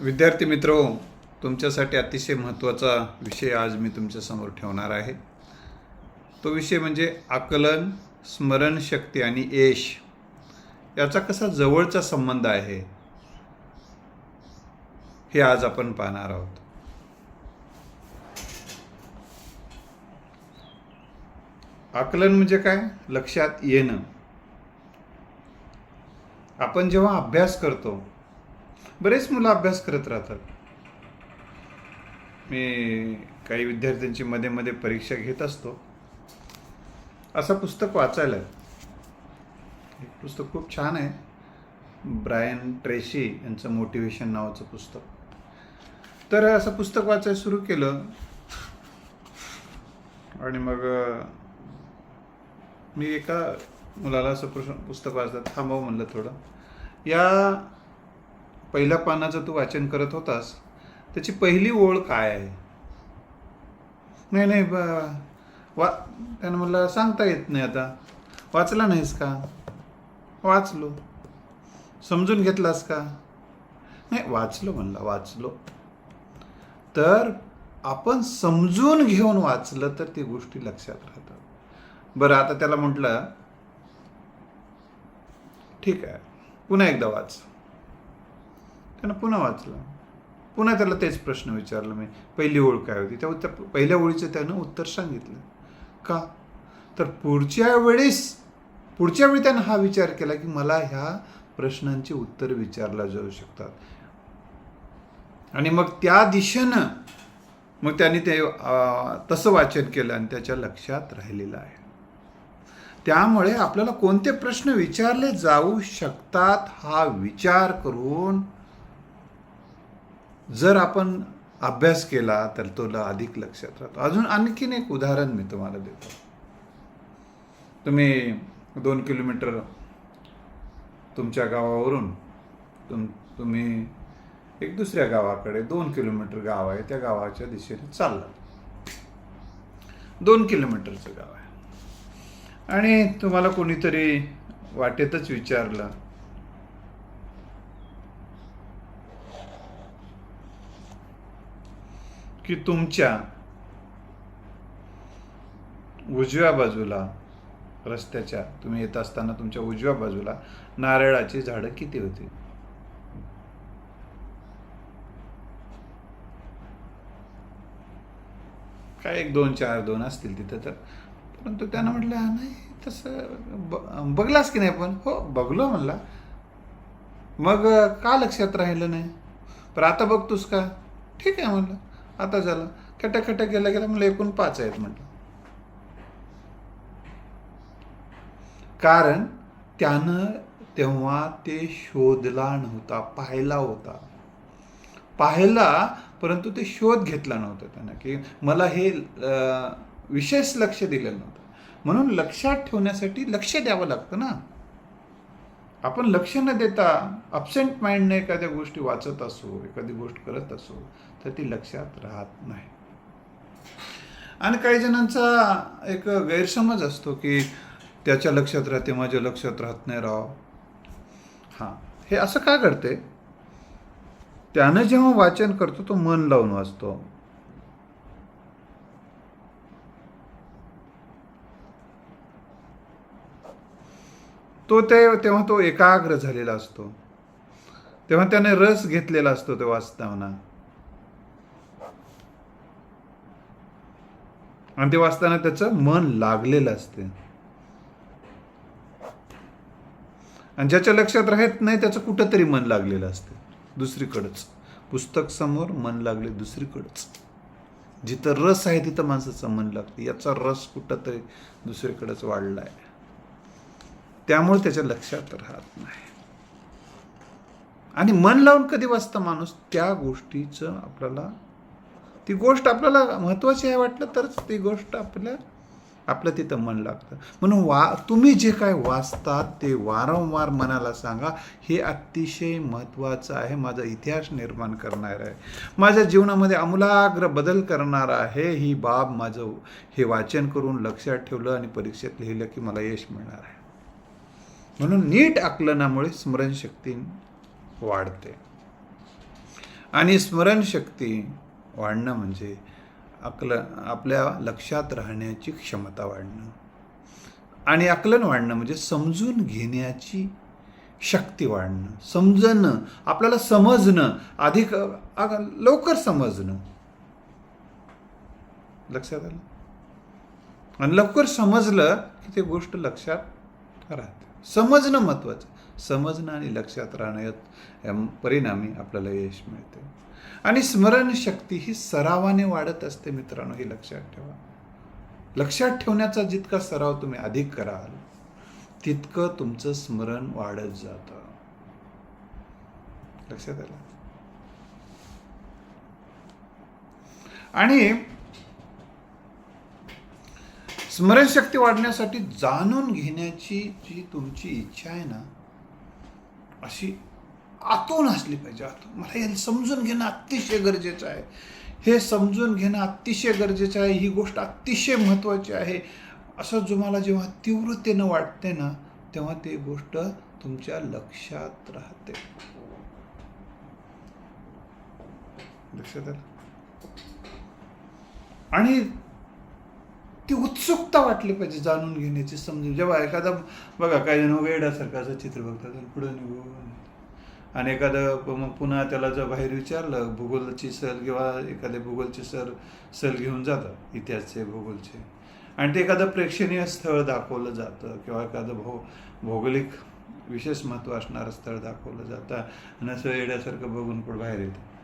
विद्यार्थी मित्र तुमच्यासाठी अतिशय महत्त्वाचा विषय आज मी तुमच्यासमोर ठेवणार आहे. तो विषय म्हणजे आकलन स्मरणशक्ती आणि यश. याचा कसा जवळचा संबंध आहे हे आज आपण पाहणार आहोत. आकलन म्हणजे काय? लक्षात येणं. आपण जेव्हा अभ्यास करतो बरेच मुलं अभ्यास करत राहतात. मी काही विद्यार्थ्यांची मध्ये मध्ये परीक्षा घेत असतो. असं पुस्तक वाचायला हे पुस्तक खूप छान आहे. ब्रायन ट्रेशी यांचं मोटिवेशन नावाचं पुस्तक. तर असं पुस्तक वाचायला सुरू केलं. आणि मग मी एका मुलाला असं पुस्तक वाचतात थांबव म्हणलं थोडं. या पहिल्या पानाचं तू वाचन करत होतास त्याची पहिली ओळ काय आहे? नाही नाही वा त्यानं मला सांगता येत नाही आता. वाचला नाहीस का? वाचलो. समजून घेतलास का? नाही वाचलो म्हणला वाचलो. तर आपण समजून घेऊन वाचलं तर ती गोष्टी लक्षात राहतात. बरं आता त्याला म्हटलं ठीक आहे पुन्हा एकदा वाच. त्यानं पुन्हा वाचलं. पुन्हा त्याला तेच प्रश्न विचारलं मी. पहिली ओळ काय होती? त्या उत्तर पहिल्या ओळीचं त्यानं उत्तर सांगितलं. का? तर पुढच्या वेळेस पुढच्या वेळी त्यानं हा विचार केला की मला ह्या प्रश्नांची उत्तर विचारला जाऊ शकतात. आणि मग त्या दिशेनं मग त्यांनी ते तसं वाचन केलं आणि त्याच्या लक्षात राहिलेलं आहे. त्यामुळे आपल्याला कोणते प्रश्न विचारले जाऊ शकतात हा विचार करून जर आपण अभ्यास केला तर तो अधिक लक्षात राहतो. अजून आणखीन एक उदाहरण मी तुम्हाला देतो. तुम्ही दोन किलोमीटर तुमच्या गावावरून तुम तुम्ही एक दुसऱ्या गावाकडे दोन किलोमीटर गाव आहे त्या गावाच्या दिशेने चालला दोन किलोमीटरचं गाव आहे. आणि तुम्हाला कोणीतरी वाटेतच विचारलं की तुमच्या उजव्या बाजूला रस्त्याच्या तुम्ही येत असताना तुमच्या उजव्या बाजूला नारळाची झाडं किती होती? काय एक दोन चार दोन असतील तिथं तर. परंतु त्यानं म्हटलं नाही तसं ब- बघलास की नाही पण? हो बघलो म्हणला. मग का लक्षात राहिलं नाही? पण आता बघतोस का? ठीक आहे म्हणलं. आता झालं. खटा खटा गेला गेला म्हणलं एकूण पाच आहेत म्हटलं. कारण त्यानं तेव्हा ते शोधला नव्हता पाहिला होता. पाहिला परंतु ते शोध घेतला नव्हता त्यानं की मला हे विशेष लक्ष दिलेलं नव्हतं. म्हणून लक्षात ठेवण्यासाठी लक्ष द्यावं लागतं ना. आपण लक्ष न देता अबसेंट माइंडने एखाद्या गोष्टी वाचत असो एखादी गोष्ट करत असो तर ती लक्षात राहत नाही. आणि काही जणांचा एक गैरसमज असतो की त्याच्या लक्षात राहते माझ्या लक्षात राहत नाही राव. हां. हे असं का घडते त्यानं जेव्हा वाचन करतो तो मन लावून वाचतो. तो ते तेव्हा तो एकाग्र झालेला असतो. तेव्हा त्याने रस घेतलेला असतो ते वाचताना. आणि ते वाचताना त्याचं मन लागलेलं असते. आणि ज्याच्या लक्षात राहत नाही त्याचं कुठंतरी मन लागलेलं असते. दुसरीकडंच. पुस्तक समोर मन लागले दुसरीकडंच. जिथं रस आहे तिथं माणसाचं मन लागते. याचा रस कुठंतरी दुसरीकडेच वाढला आहे त्यामुळे त्याच्या लक्षात राहत नाही. आणि मन लावून कधी वाचतं माणूस? त्या गोष्टीचं आपल्याला ती गोष्ट आपल्याला महत्त्वाची आहे वाटलं तरच ती गोष्ट आपल्या आपलं तिथं मन लागतं. म्हणून वा तुम्ही जे काय वाचतात ते वारंवार मनाला सांगा हे अतिशय महत्त्वाचं आहे. माझा इतिहास निर्माण करणार आहे. माझ्या जीवनामध्ये आमूलाग्र बदल करणार आहे. ही बाब माझं हे वाचन करून लक्षात ठेवलं आणि परीक्षेत लिहिलं की मला यश मिळणार आहे. म्हणून नीट आकलनामुळे स्मरणशक्ती वाढते. आणि स्मरणशक्ती वाढणं म्हणजे आकल आपल्या लक्षात राहण्याची क्षमता वाढणं. आणि आकलन वाढणं म्हणजे समजून घेण्याची शक्ती वाढणं. समजणं आपल्याला समजणं अधिक लवकर समजणं. लक्षात आलं? आणि लवकर समजलं की ते गोष्ट लक्षात राहते. समजणं महत्त्वाचं. समजणं आणि लक्षात राहणं यात या परिणामी आपल्याला यश मिळते. आणि स्मरणशक्ती ही सरावाने वाढत असते मित्रांनो हे लक्षात ठेवा. लक्षात ठेवण्याचा जितका सराव तुम्ही अधिक कराल तितकं तुमचं स्मरण वाढत जातं. लक्षात आलं? आणि स्मरणशक्ती वाढण्यासाठी जाणून घेण्याची जी तुमची इच्छा आहे ना अशी आतून असली पाहिजे आतून. मला हे समजून घेणं अतिशय गरजेचं आहे. हे समजून घेणं अतिशय गरजेचं आहे. ही गोष्ट अतिशय महत्त्वाची आहे. असं तुम्हाला जेव्हा तीव्रतेनं वाटते ना तेव्हा ती गोष्ट तुमच्या लक्षात राहते. लक्षात आलं? आणि ती उत्सुकता वाटली पाहिजे जाणून घेण्याची समजून. जेव्हा एखादा बघा काही जण वेड्यासारखं असं चित्र बघतात आणि पुढे निघून. आणि एखादं मग पुन्हा त्याला जर बाहेर विचारलं भूगोलची सहल किंवा एखादे भूगोलची सर सहल घेऊन जातात इतिहासचे भूगोलचे. आणि ते एखादं प्रेक्षणीय स्थळ दाखवलं जातं किंवा एखादं भौ भौगोलिक विशेष महत्त्व असणारं स्थळ दाखवलं जातं आणि असं येड्यासारखं बघून पुढे बाहेर येतं.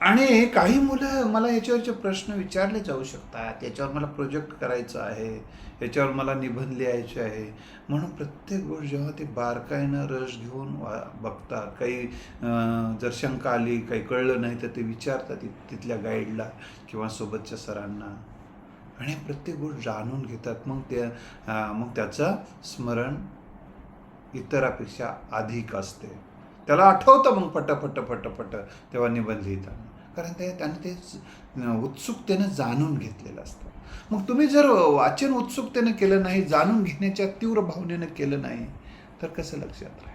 आणि काही मुलं मला याच्यावरचे प्रश्न विचारले जाऊ शकतात. याच्यावर मला प्रोजेक्ट करायचा आहे. याच्यावर मला निबंध लिहायचे आहे. म्हणून प्रत्येक गोष्ट जेव्हा ते बारकाईनं रस घेऊन वा बघतात काही जर शंका आली काही कळलं नाही तर ते विचारतात तिथल्या गाईडला किंवा सोबतच्या सरांना. आणि प्रत्येक गोष्ट जाणून घेतात. मग त्या मग त्याचं स्मरण इतरापेक्षा अधिक असते. त्याला आठवतं मग पट पट पट पट तेव्हा निबंध लिहिताना. कारण ते त्यांनी ते उत्सुकतेनं जाणून घेतलेलं असतं. मग तुम्ही जर वाचन उत्सुकतेनं केलं नाही जाणून घेण्याच्या तीव्र भावनेनं केलं नाही तर कसं लक्षात राहील?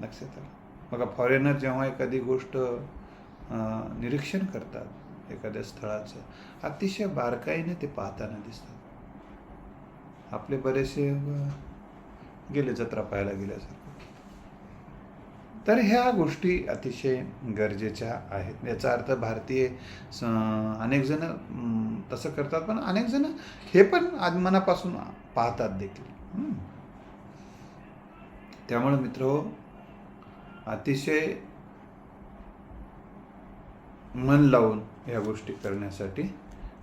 लक्षात आलं? बघा फॉरेनर जेव्हा एखादी गोष्ट निरीक्षण करतात एखाद्या स्थळाचं अतिशय बारकाईने ते पाहताना दिसतात. आपले बरेचसे गेले जत्रा पाहायला गेल्यासारखं. तर ह्या गोष्टी अतिशय गरजेच्या आहेत. याचा अर्थ भारतीय स- अनेक जण तसं करतात पण अनेक जण हे पण आगमनापासून पाहतात देखील. त्यामुळे मित्र हो, अतिशय मन लावून या गोष्टी करण्यासाठी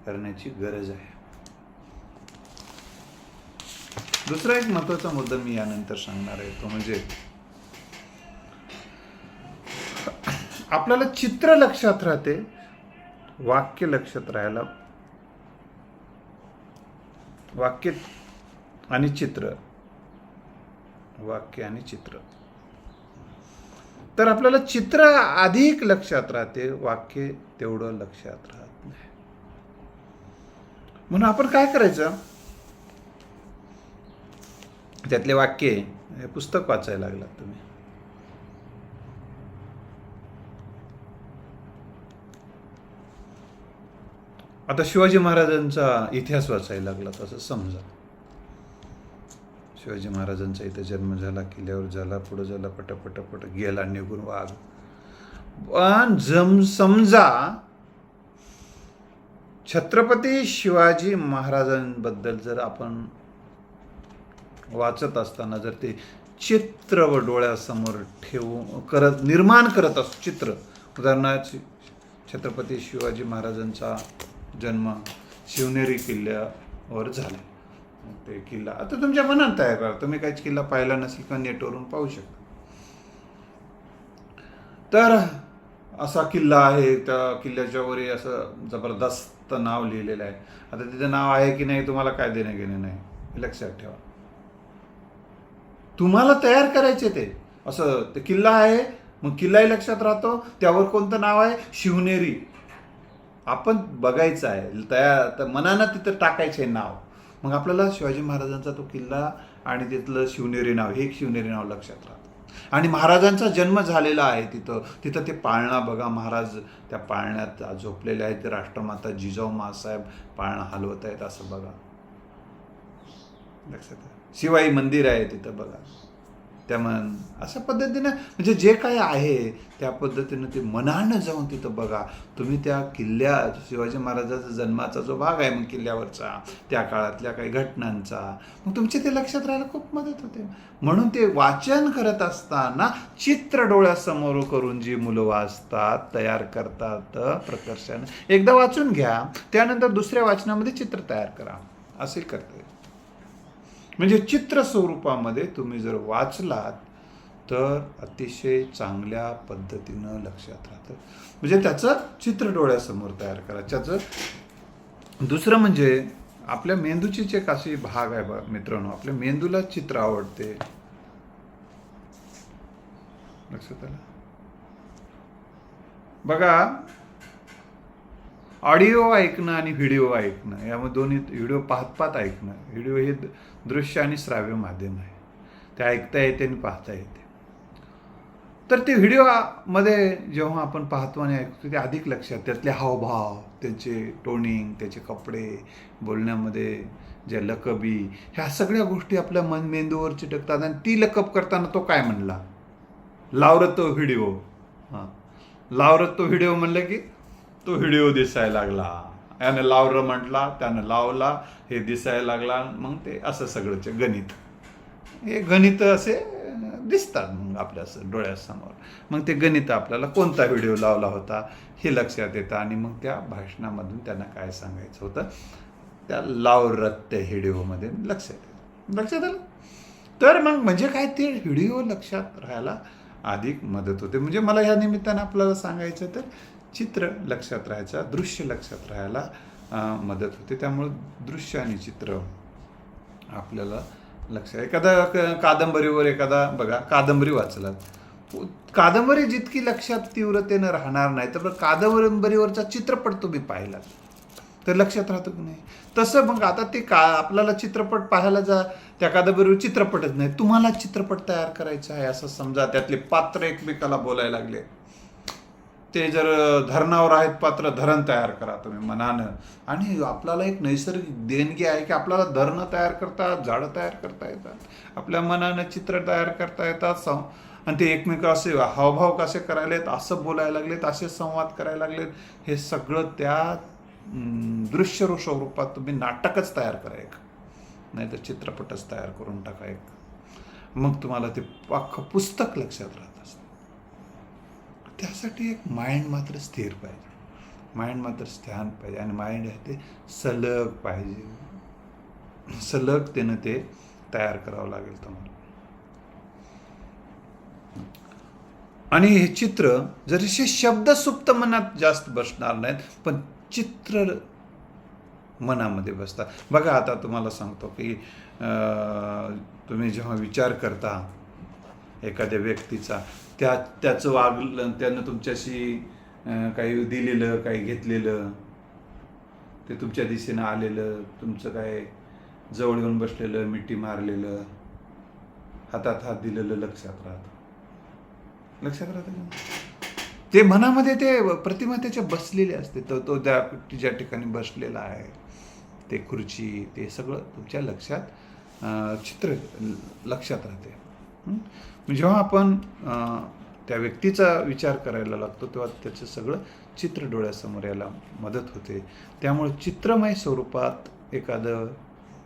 करण्याची गरज आहे. दुसरा एक महत्त्वाचा मुद्दा मी यानंतर सांगणार आहे. तो म्हणजे आपल्याला चित्र लक्षात राहते वाक्य लक्षात राहायला. वाक्य आणि चित्र. वाक्य आणि चित्र. तर आपल्याला चित्र अधिक लक्षात राहते वाक्य तेवढं लक्षात राहत नाही. म्हणून आपण काय करायचं? त्यातले वाक्य हे पुस्तक वाचायला लागलात तुम्ही. आता शिवाजी महाराजांचा इतिहास वाचायला लागला तसं समजा. शिवाजी महाराजांचा इथं जन्म झाला किल्ल्यावर झाला पुढं झाला पटपट पट गेला निघून वाघ पण जम समजा छत्रपती शिवाजी महाराजांबद्दल जर आपण वाचत असताना जर ते चित्र व डोळ्यासमोर ठेवू करत निर्माण करत असतो चित्र. उदाहरणार्थ छत्रपती शिवाजी महाराजांचा जन्म शिवनेरी किल्ल्यावर झाला. ते किल्ला आता तुमच्या मनात तयार करा तुम्ही काहीच किल्ला पाहिला नसेल किंवा नेटवरून पाहू शकता. तर असा किल्ला आहे त्या किल्ल्याच्या वरी असं जबरदस्त नाव लिहिलेलं आहे. आता तिथं नाव आहे की नाही तुम्हाला काय देणं घेणं नाही. हे लक्षात ठेवा. तुम्हाला तयार करायचे ते. असं ते किल्ला आहे मग किल्लाही लक्षात राहतो. त्यावर कोणतं नाव आहे? शिवनेरी. आपण बघायचं आहे तयार तर मनानं तिथं टाकायचं आहे नाव. मग आपल्याला शिवाजी महाराजांचा तो किल्ला आणि तिथलं शिवनेरी नाव हे शिवनेरी नाव लक्षात राहतं. आणि महाराजांचा जन्म झालेला आहे तिथं. तिथं ते पाळणा बघा महाराज त्या पाळण्यात झोपलेले आहेत. राष्ट्रमाता जिजाऊ मासाहेब पाळणा हलवत आहेत असं बघा. लक्षात आहे. शिवाई मंदिर आहे तिथं बघा. त्या मन अशा पद्धतीनं म्हणजे जे काय आहे त्या पद्धतीनं ते मनानं जाऊन तिथं बघा. तुम्ही त्या किल्ल्या शिवाजी महाराजाचा जन्माचा जो भाग आहे मग किल्ल्यावरचा त्या काळातल्या काही घटनांचा मग तुमचे ते लक्षात राहायला खूप मदत होते. म्हणून ते वाचन करत असताना चित्र डोळ्यासमोर करून जी मुलं वाचतात तयार करतात प्रकर्षानं एकदा वाचून घ्या. त्यानंतर दुसऱ्या वाचनामध्ये चित्र तयार करा. असे करता. येईल म्हणजे चित्र स्वरूपामध्ये तुम्ही जर वाचलात तर अतिशय चांगल्या पद्धतीनं लक्षात राहतं. म्हणजे त्याचं चित्र डोळ्यासमोर तयार करा. त्याचं दुसरं म्हणजे आपल्या मेंदूची जे काही भाग आहे बघा मित्रांनो. आपल्या मेंदूला चित्र आवडते. लक्षात आलं? बघा ऑडिओ ऐकणं आणि व्हिडिओ ऐकणं यामध्ये दोन्ही व्हिडिओ पाहत पाहत ऐकणं. व्हिडिओ हे दृश्य आणि श्राव्य माध्यम आहे. ते ऐकता येते आणि पाहता येते. तर ते व्हिडिओमध्ये जेव्हा आपण पाहतो आणि ऐकतो ते अधिक लक्षात त्यातले हावभाव त्यांचे टोनिंग त्याचे कपडे बोलण्यामध्ये जे लकबी ह्या सगळ्या गोष्टी आपल्या मन मेंदूवर चिटकतात आणि ती लकब करताना तो काय म्हणला? लावरतो व्हिडिओ. हां. लावरतो व्हिडिओ म्हणलं की तो व्हिडिओ दिसायला लागला. यानं लावरं म्हटला त्यानं लावला हे दिसायला लागला मग ते असं सगळंच गणित. हे गणित असे दिसतात मग आपल्या असं डोळ्यासमोर. मग ते गणित आपल्याला कोणता व्हिडिओ लावला होता हे लक्षात येतं आणि मग त्या भाषणामधून त्यांना काय सांगायचं होतं त्या लावरत्य व्हिडिओमध्ये लक्षात येतं. लक्षात आलं? तर मग म्हणजे काय ते व्हिडिओ लक्षात राहायला अधिक मदत होते. म्हणजे मला या निमित्तानं आपल्याला सांगायचं तर चित्र लक्षात राहायचा दृश्य लक्षात राहायला मदत होते. त्यामुळं दृश्य आणि चित्र आपल्याला लक्षात एखादा क- कादंबरीवर एखादा बघा कादंबरी वाचलात कादंबरी जितकी लक्षात तीव्रतेनं राहणार नाही तर कादंबरीवरचा चित्रपट तुम्ही पाहिलात. तर लक्षात राहतो की नाही? तसं मग आता ते का आपल्याला चित्रपट पाहायला जा त्या कादंबरीवर चित्रपटच नाही. तुम्हाला चित्रपट तयार करायचा आहे असं समजा त्यातले पात्र एकमेकाला बोलायला लागले. ते जर धरणावर आहेत पात्र धरण तयार करा तुम्ही मनानं. आणि आपल्याला एक नैसर्गिक देणगी आहे की आपल्याला धरणं तयार करतात झाडं तयार करता येतात. आपल्या मनानं चित्र तयार करता येतात सं आणि ते एकमेक असे हावभाव कसे करायला आहेत असं बोलायला लागलेत असे संवाद करायला लागलेत. हे सगळं त्या अं, दृश्य स्वरूपात तुम्ही नाटकच तयार करा एक. नाहीतर चित्रपटच तयार करून टाका एक. मग तुम्हाला ते अख्खं पुस्तक लक्षात राहत असतं. त्यासाठी एक माइंड मात्र स्थिर पाहिजे. माइंड मात्र स्थान पाहिजे आणि माइंड आहे ते सलग पाहिजे. सलगतेनं ते तयार करावं लागेल तुम्हाला. आणि हे चित्र जरीसे शब्द सुप्त मनात जास्त बसणार नाहीत पण चित्र मनामध्ये बसतात. बघा आता तुम्हाला सांगतो की तुम्ही जेव्हा विचार करता एखाद्या व्यक्तीचा त्या त्याचं वागलं त्यानं तुमच्याशी काही दिलेलं काही घेतलेलं ते तुमच्या दिशेनं आलेलं तुमचं काय जवळ येऊन बसलेलं मिठी मारलेलं हातात हात दिलेलं लक्षात राहतं. लक्षात राहतं ते मनामध्ये ते प्रतिमा त्याच्या बसलेले असते. तर तो त्या ज्या ठिकाणी बसलेला आहे ते खुर्ची ते सगळं तुमच्या लक्षात चित्र लक्षात राहते. जेव्हा आपण त्या व्यक्तीचा विचार करायला लागतो तेव्हा त्याचं सगळं चित्र डोळ्यासमोर यायला मदत होते. त्यामुळे चित्रमय स्वरूपात एखादं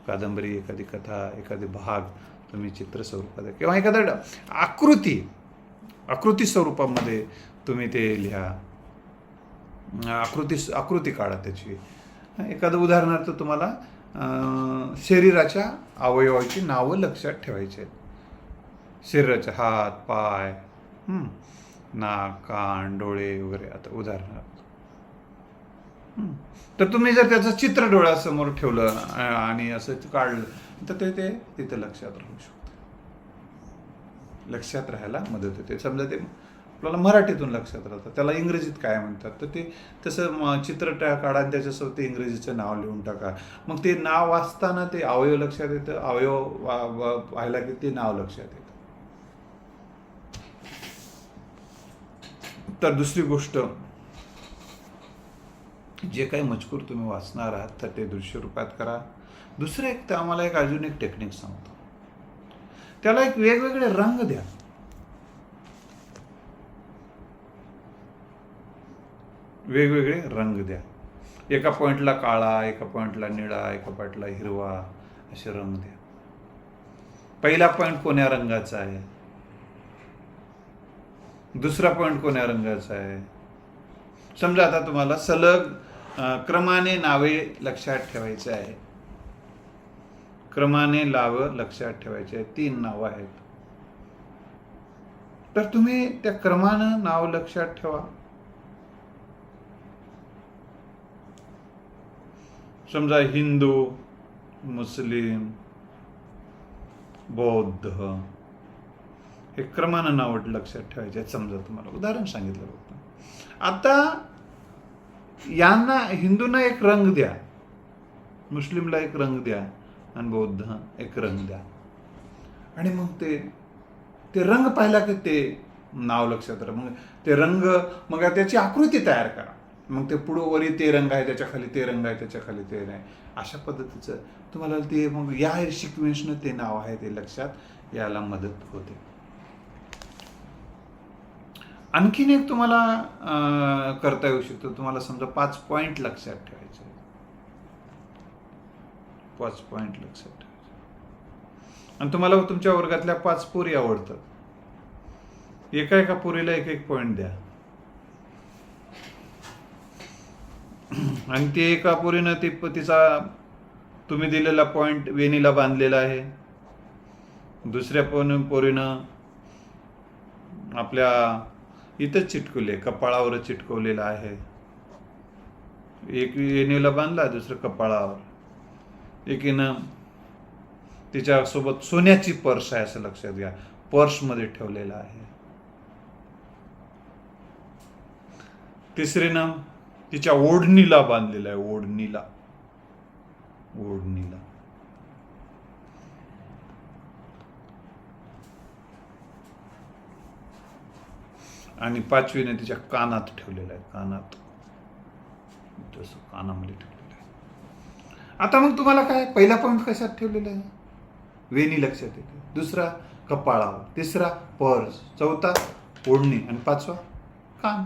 कादंबरी एखादी कथा एखादी भाग तुम्ही चित्र स्वरूपात किंवा एखादं आकृती आकृती स्वरूपामध्ये तुम्ही ते लिहा. आकृती आकृती काढा त्याची. एखादं उदाहरणार्थ तुम्हाला शरीराच्या अवयवाची नावं लक्षात ठेवायची आहेत. शरीराचे हात पाय नाक कान डोळे वगैरे. आता उदाहरणार्थ तर तुम्ही जर त्याचं चित्र डोळ्यासमोर ठेवलं आणि असं काढलं तर ते ते तिथं लक्षात राहू शकतं. लक्षात राहायला मदत होते. समजा ते आपल्याला मराठीतून लक्षात राहतं. त्याला इंग्रजीत काय म्हणतात? तर ते तसं म- चित्र टा- काढा आणि त्याच्यासोबत ते इंग्रजीचं नाव लिहून टाका. मग ते नाव वाचताना ते अवयव लक्षात येतं. अवयव वा- पाहिला की ते नाव लक्षात येतं. तर दुसरी गोष्ट जे काही मजकूर तुम्ही वाचणार आहात तर ते दृश्य रूपात करा. दुसरं एक तर आम्हाला एक अजून एक टेक्निक सांगतो. त्याला एक वेगवेगळे रंग द्या. वेगवेगळे रंग द्या. एका पॉइंटला काळा एका पॉइंटला निळा एका पॉइंटला हिरवा असे रंग द्या. पहिला पॉइंट कोण्या रंगाचा आहे? दुसरा पॉईंट कोण्या रंगाचा आहे समजा आता तुम्हाला सलग क्रमाने नावे लक्षात ठेवायचे आहे क्रमाने लाव लक्षात ठेवायचे आहे तीन नावं आहेत. तर तुम्ही त्या क्रमानं नाव लक्षात ठेवा. समजा हिंदू मुस्लिम बौद्ध हे क्रमानं नाव लक्षात ठेवायचे समजा तुम्हाला. उदाहरण सांगितलं फक्त. आता यांना हिंदूंना एक रंग द्या. मुस्लिमला एक रंग द्या आणि बौद्ध एक रंग द्या. आणि मग ते ते रंग पाहिला की ते नाव लक्षात राहा मग ते रंग मग त्याची आकृती तयार करा. मग ते पुढं वरी ते रंग आहे त्याच्याखाली ते रंग आहे त्याच्याखाली ते नाही अशा पद्धतीचं तुम्हाला ते मग या सिक्वेन्सनं ते नाव आहे ते लक्षात यायला मदत होते. आणखीन एक तुम्हाला करता येऊ शकतो. तुम्हाला समजा पाच पॉइंट लक्षात ठेवायचे पाच पॉइंट लक्षात ठेवायचे. आणि तुम्हाला तुमच्या वर्गातल्या पाच पोरी आवडतात. एका एका पोरीला एक एक पॉइंट द्या. आणि ते एका पोरीनं ती तिचा तुम्ही दिलेला पॉइंट वेणीला बांधलेला आहे. दुसऱ्या पोन पोरीनं आपल्या इथंच चिटकवले कपाळावर चिटकवलेलं आहे. एक वेणीला बांधला दुसरं कपाळावर. एकीनं तिच्यासोबत सोन्याची पर्स आहे असं लक्षात घ्या. पर्समध्ये ठेवलेला आहे. तिसरीनं तिच्या ओढणीला बांधलेला आहे ओढणीला. ओढणीला. आणि पाचवीने तिच्या कानात ठेवलेलं आहे कानात. तसं कानामध्ये ठेवलेलं आहे. आता मग तुम्हाला काय? पहिला पॉईंट कशात ठेवलेला आहे? वेणी लक्षात येते. दुसरा कपाळावर. तिसरा पर्स. चौथा ओढणी. आणि पाचवा कान.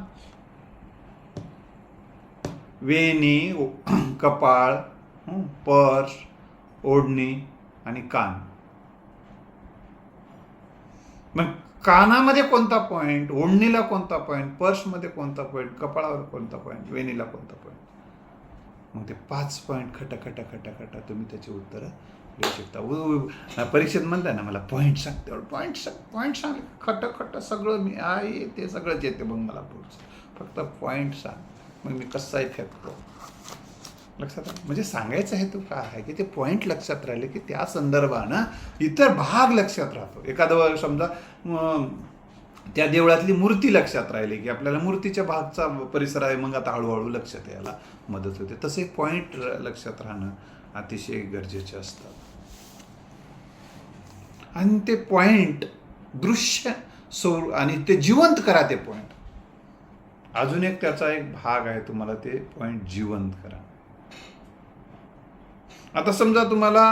वेणी कपाळ पर्स ओढणी आणि कान. मग कानामध्ये कोणता पॉईंट ओढणीला कोणता पॉईंट पर्समध्ये कोणता पॉईंट कपाळावर कोणता पॉईंट वेणीला कोणता पॉईंट मग ते पाच पॉईंट खटा खटा खटा खटा तुम्ही त्याची उत्तरं लिहू शकता. परीक्षेत म्हणताय ना मला पॉईंट सांग तेवढं. पॉईंट सांग पॉईंट सांग. खट खट सगळं मी आहे ते सगळंच येते मग मला पुढचं. फक्त पॉईंट सांग. मग मी कसाही फेकतो. लक्षात आलं? म्हणजे सांगायचं हेतू काय आहे की ते पॉईंट लक्षात राहिले की त्या संदर्भानं इतर भाग लक्षात राहतो. एखादं समजा त्या देवळातली मूर्ती लक्षात राहिली की आपल्याला मूर्तीच्या भागचा परिसर आहे मग आता हळूहळू लक्षात यायला मदत होते. तसे पॉईंट लक्षात राहणं अतिशय गरजेचे असतात आणि ते पॉईंट दृश्य सौर आणि ते जिवंत करा ते पॉईंट अजून एक त्याचा एक भाग आहे तुम्हाला ते पॉईंट जिवंत करा. आता समजा तुम्हाला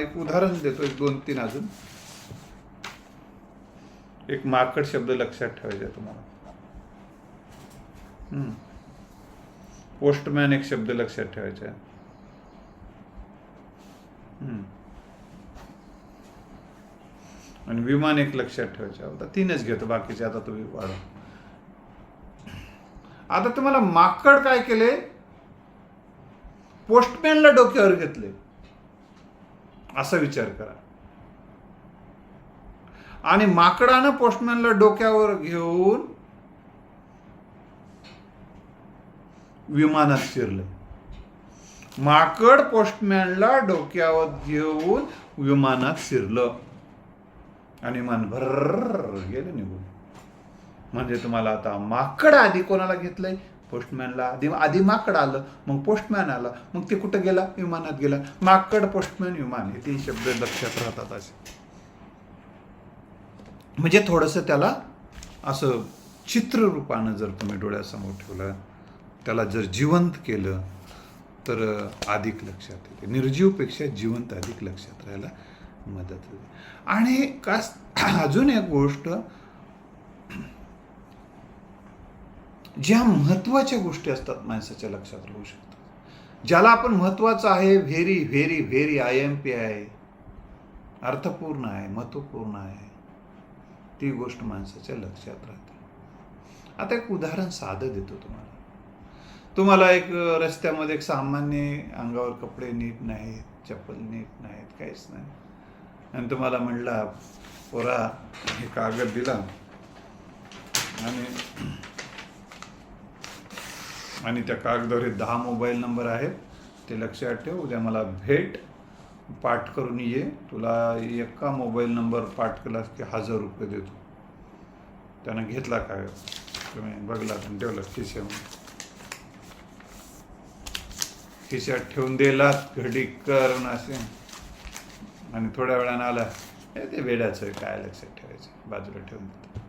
एक उदाहरण देतो एक दोन तीन अजून. एक माकड शब्द लक्षात ठेवायचा तुम्हाला. पोस्टमॅन एक शब्द लक्षात ठेवायचा. आहे आणि विमान एक लक्षात ठेवायचा. आता तीनच घेतो बाकीचे आता तुम्ही वाढवा. आता तुम्हाला माकड काय केले? पोस्टमॅनला डोक्यावर घेतले. असा विचार करा. आणि माकडानं पोस्टमॅनला डोक्यावर घेऊन विमानात शिरले. माकड पोस्टमॅनला डोक्यावर घेऊन विमानात शिरलं. आणि विमान भर गेलं निघून. म्हणजे तुम्हाला आता माकड आधी कोणाला घेतलंय? पोस्टमॅनला आधी आधी माकड आलं मग पोस्टमॅन आला मग ते कुठं गेला? विमानात गेला. माकड पोस्टमॅन विमान. हे तीन शब्द लक्षात राहतात असे. म्हणजे थोडंसं त्याला असं चित्ररूपानं जर तुम्ही डोळ्यासमोर ठेवलं त्याला जर जिवंत केलं तर अधिक लक्षात येते. निर्जीवपेक्षा जिवंत अधिक लक्षात राहायला मदत होते. आणि का अजून एक गोष्ट ज्या महत्त्वाच्या गोष्टी असतात माणसाच्या लक्षात राहू शकतात. ज्याला आपण महत्त्वाचं आहे very very very I M P आहे अर्थपूर्ण आहे महत्त्वपूर्ण आहे ती गोष्ट माणसाच्या लक्षात राहते. आता एक उदाहरण साधं देतो तुम्हाला. तुम्हाला एक रस्त्यामध्ये एक सामान्य अंगावर कपडे नीट नाहीत चप्पल नीट नाहीत काहीच नाही. आणि तुम्हाला म्हणला पोरा हे कागद दिला. आणि आणि त्या कागदावर दहा मोबाईल नंबर आहेत ते लक्षात ठेव. उद्या मला भेट पाठ करून ये. तुला एका मोबाईल नंबर पाठ केलास की हजार रुपये देतो. त्यानं घेतला काय? तुम्ही बघला पण ठेवला खिशामध्ये खिशात ठेवून दिलात घडी करून असे. आणि थोड्या वेळानं आला हे ते वेड्याचं आहे, काय लक्षात ठेवायचं? बाजूला ठेवून देतो.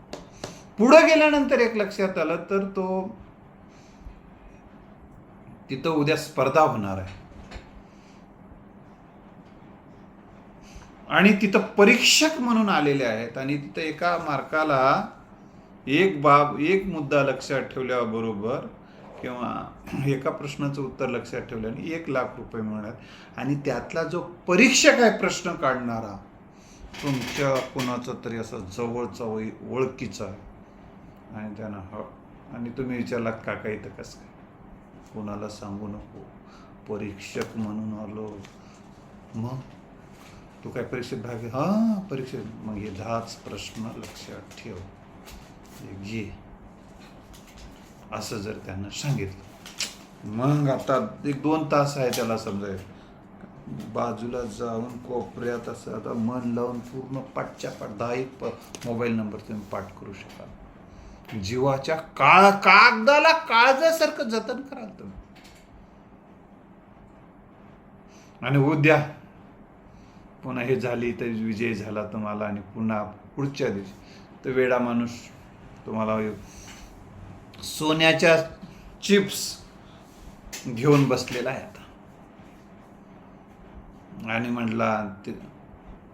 पुढं गेल्यानंतर एक लक्षात आलं तर तो तिथं उद्या स्पर्धा होणार आहे. आणि तिथं परीक्षक म्हणून आलेले आहेत आणि तिथं एका मार्काला एक बाब एक मुद्दा लक्षात ठेवल्याबरोबर किंवा एका प्रश्नाचं उत्तर लक्षात ठेवल्याने एक लाख रुपये मिळणार आणि त्यातला जो परीक्षक आहे प्रश्न काढणारा तुमच्या कुणाचं तरी असं जवळचा ओळखीचा आहे. आणि त्यानं हो आणि तुम्ही विचारलात काका इथं कसं काय? कोणाला सांगू नको. परीक्षक म्हणून आलो. मग? तू काय परीक्षेत भाग हां परीक्षेत. मग हे दहाच प्रश्न लक्षात ठेव. घे असं जर त्यांना सांगितलं. मग आता एक दोन तास आहे त्याला समजाय बाजूला जाऊन कोपऱ्यात असं आता मन लावून पूर्ण पाठच्या पाठ दहा एक प मोबाईल नंबर तुम्ही पाठ करू शकाल. जीवाच्या काळ कागदाला काळजासारखं जतन कराल तुम्ही. आणि उद्या पुन्हा हे झाली तर विजय झाला तुम्हाला आणि पुन्हा पुढच्या दिवशी. तर वेडा माणूस तुम्हाला सोन्याच्या चिप्स घेऊन बसलेला आहे आता. आणि म्हटला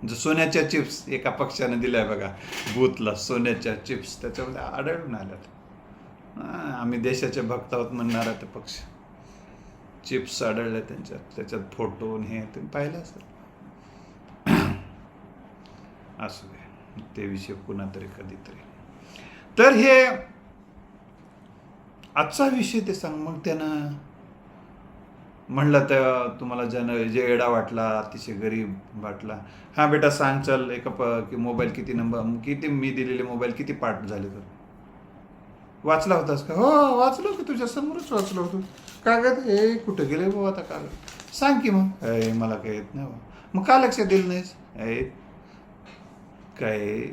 म्हणजे सोन्याच्या चिप्स एका पक्षाने दिल्या बघा बूथला सोन्याच्या चिप्स. त्याच्यामध्ये आढळून आल्यात आम्ही देशाचे भक्त आहोत म्हणणारा ते पक्ष. चिप्स आढळले त्यांच्यात. त्याच्यात फोटो हे तुम्ही पाहिलं असेल. असू दे. ते विषय पुन्हा तरी कधीतरी. तर हे आजचा विषय ते सांग. मग त्यानं म्हणलं तर तुम्हाला जन जे एडा वाटला अतिशय गरीब वाटला. हां बेटा सांग चल एका प की मोबाईल किती नंबर किती मी दिलेले मोबाईल किती पाठ झाले तर? वाचला होतास का? हो वाचलो की तुझ्या समोरच वाचलो होतो. कागद? हे कुठं गेले बाबा आता कागद? सांग की मग. मला काही येत नाही मग का लक्षात दिलं नाहीस? काय?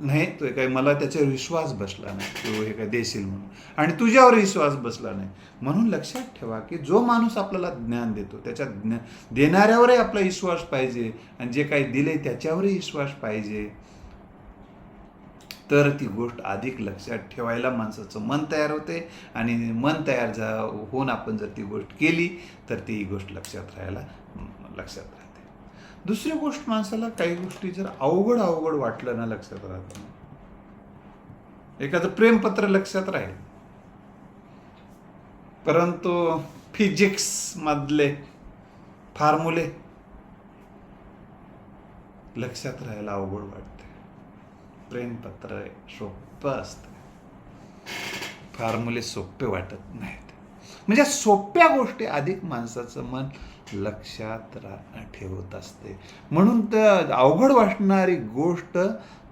नाही तो काय मला त्याच्यावर विश्वास बसला नाही तू हे काय देशील म्हणून. आणि तुझ्यावर विश्वास बसला नाही. म्हणून लक्षात ठेवा की जो माणूस आपल्याला ज्ञान देतो त्याच्या ज्ञा देणाऱ्यावरही आपला विश्वास पाहिजे आणि जे काही दिले त्याच्यावरही विश्वास पाहिजे. तर ती गोष्ट अधिक लक्षात ठेवायला माणसाचं मन तयार होते आणि मन तयार जा होऊन आपण जर ती गोष्ट केली तर ती गोष्ट लक्षात राहायला लक्षात दुसरी गोष्ट माणसाला काही गोष्टी जर अवघड अवघड वाटलं ना लक्षात राहत नाही. एखादं प्रेमपत्र लक्षात राहील. परंतु फिजिक्स मधले फार्मुले लक्षात राहायला अवघड वाटते. प्रेमपत्र सोपं असतं. फार्मुले सोपे वाटत नाहीत. म्हणजे सोप्या गोष्टी अधिक माणसाचं मन लक्षात रा ठेवत असते. म्हणून तर अवघड वाटणारी गोष्ट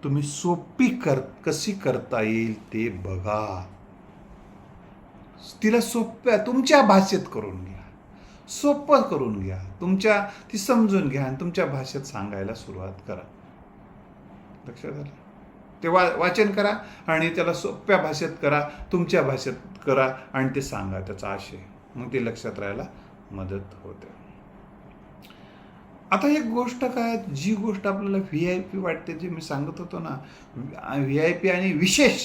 तुम्ही सोपी कर कशी करता येईल ते बघा. तिला सोप्या तुमच्या भाषेत करून घ्या. सोपं करून घ्या. तुमच्या ती समजून घ्या आणि तुमच्या भाषेत सांगायला सुरुवात करा. लक्षात आलं? ते वा वाचन करा आणि त्याला सोप्या भाषेत करा तुमच्या भाषेत करा आणि ते सांगा. त्याचा आशय. मग ते लक्षात राहायला मदत होते. आता एक गोष्ट काय जी गोष्ट आपल्याला व्ही आय पी वाटते जे मी सांगत होतो ना व्ही आय पी आणि विशेष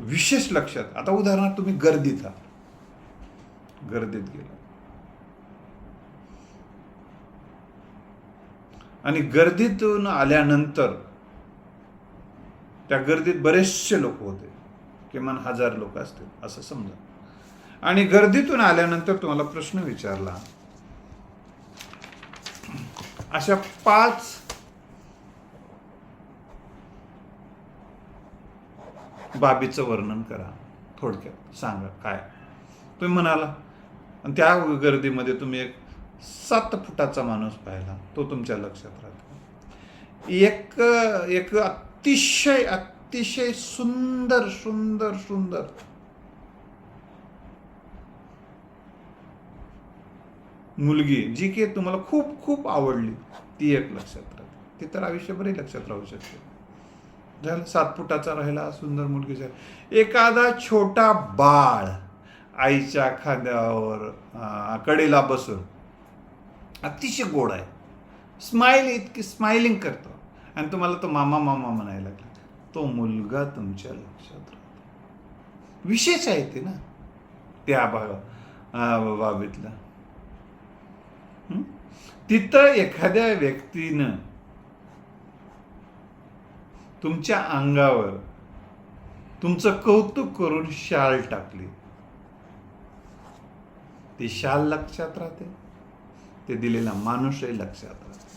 विशेष लक्षात. आता उदाहरणार्थ तुम्ही गर्दीत आहात. गर्दीत गेला. आणि गर्दीतून आल्यानंतर त्या गर्दीत बरेचसे लोक होते किमान हजार लोक असतील असं समजा. आणि गर्दीतून आल्यानंतर तुम्हाला प्रश्न विचारला अशा पाच बाबीचं वर्णन करा. थोडक्यात सांगा काय. तुम्ही म्हणाला आणि त्या गर्दीमध्ये तुम्ही एक सात फुटाचा माणूस पाहिला तो तुमच्या लक्षात राहतो. एक एक अतिशय अतिशय सुंदर सुंदर सुंदर मुलगी जी की तुम्हाला खूप खूप आवडली ती एक लक्षात राहते. ती तर आयुष्यभरही लक्षात राहू शकते. झालं सात फुटाचा राहिला सुंदर मुलगी झाली. एखादा छोटा बाळ आईच्या खांद्यावर कडेला बसून अतिशय गोड आहे. स्माईल इतकी स्माइलिंग करतो. आणि तुम्हाला तो मामा मामा म्हणायला लागला तो मुलगा तुमच्या लक्षात राहतो. विशेष आहे ते ना त्या भाग बाबीतला तिथं एखाद्या व्यक्तीनं तुमच्या अंगावर तुमचं कौतुक करून शाल टाकली. ती शाल लक्षात राहते. ते दिलेला माणूसही लक्षात राहते.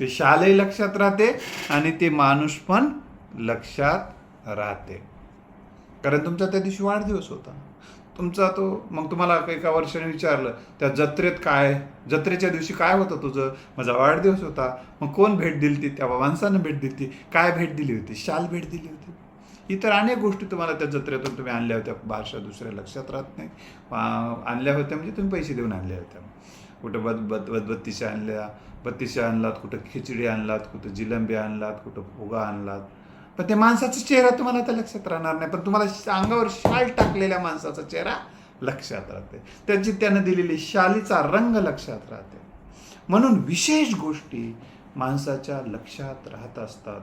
ते शालही लक्षात राहते आणि ते माणूस पण लक्षात राहते. कारण तुमचा त्या दिवशी वाढदिवस होता. तुमचा तो मग तुम्हाला एका वर्षाने विचारलं त्या जत्रेत काय? जत्रेच्या दिवशी काय होतं तुझं? माझा वाढदिवस होता. मग कोण भेट दिली ती त्या माणसानं भेट दिली ती काय भेट दिली होती? शाल भेट दिली होती. इतर अनेक गोष्टी तुम्हाला त्या जत्रेतून तुम्ही आणल्या होत्या. भाषा दुसऱ्या लक्षात राहत नाही. आणल्या होत्या म्हणजे तुम्ही पैसे देऊन आणल्या होत्या. कुठं बद बद बदबत्तीशा आणल्या. बत्तीशा आणलात कुठं खिचडी आणलात कुठं जिलंबी आणलात कुठं फुगा आणलात. पण त्या माणसाचा चेहरा तुम्हाला आता लक्षात राहणार नाही पण तुम्हाला अंगावर शाल टाकलेल्या माणसाचा चेहरा लक्षात राहते. त्याची त्यानं दिलेली शालीचा रंग लक्षात राहते. म्हणून विशेष गोष्टी माणसाच्या लक्षात राहत असतात.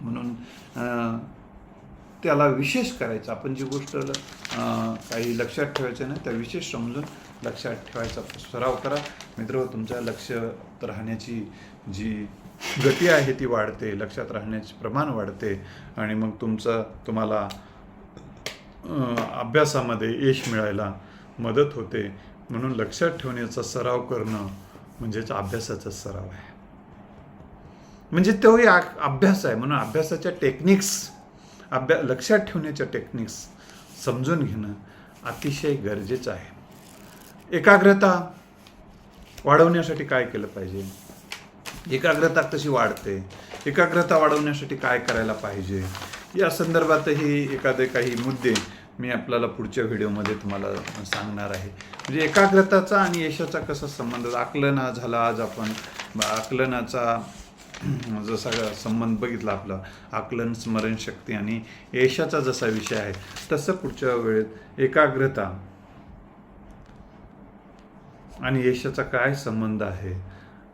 म्हणून त्याला विशेष करायचं. आपण जी गोष्ट काही लक्षात ठेवायचं ना त्या विशेष समजून लक्षात ठेवायचा सराव करा. मित्र तुमच्या लक्षात राहण्याची जी गती आहे ती वाढते लक्षात राहण्याचे प्रमाण वाढते आणि मग तुमचं तुम्हाला अभ्यासामध्ये यश मिळायला मदत होते. म्हणून लक्षात ठेवण्याचा सराव करणं म्हणजेच अभ्यासाचा सराव आहे. म्हणजे तोही आ- अभ्यास आहे. म्हणून अभ्यासाच्या टेक्निक्स अभ्या लक्षात ठेवण्याच्या टेक्निक्स समजून घेणं अतिशय गरजेचं आहे. एकाग्रता वाढवण्यासाठी काय केलं पाहिजे? एकाग्रता कशी वाढते? एकाग्रता वाढवण्यासाठी काय करायला पाहिजे? या संदर्भातही एखादे काही मुद्दे मी आपल्याला पुढच्या व्हिडिओमध्ये तुम्हाला सांगणार आहे. म्हणजे एकाग्रताचा आणि यशाचा कसा संबंध? आकलन झाला आज आपण. आकलनाचा जसा संबंध बघितला आपला. आकलन स्मरणशक्ती आणि यशाचा जसा विषय आहे तसं पुढच्या वेळेत एकाग्रता आणि यशाचा काय संबंध आहे?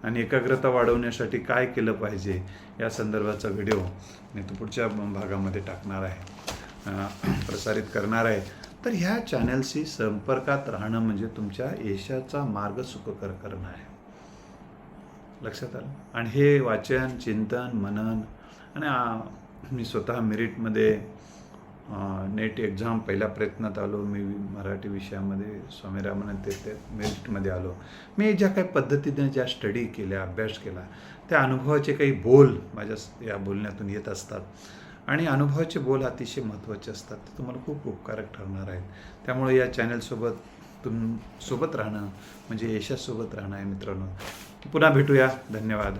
आणि एकाग्रता वाढवण्यासाठी काय केलं पाहिजे या संदर्भाचा व्हिडिओ मी तो पुढच्या भागामध्ये टाकणार आहे प्रसारित करणार आहे. तर ह्या चॅनलशी संपर्कात राहणं म्हणजे तुमच्या यशाचा मार्ग सुखकर करणं आहे. लक्षात आलं? आणि हे वाचन चिंतन मनन आणि मी स्वतः मेरिटमध्ये नेट एक्झाम पहिल्या प्रयत्नात आलो. मी मराठी विषयामध्ये स्वामी रामानंद ते मेरिटमध्ये आलो. मी ज्या काही पद्धतीने ज्या स्टडी केल्या अभ्यास केला त्या अनुभवाचे काही बोल माझ्या या बोलण्यातून येत असतात. आणि अनुभवाचे बोल अतिशय महत्त्वाचे असतात. ते तुम्हाला खूप उपकारक ठरणार आहेत. त्यामुळे या चॅनलसोबत तुम सोबत राहणं म्हणजे यशासोबत राहणं आहे मित्रांनो. पुन्हा भेटूया. धन्यवाद.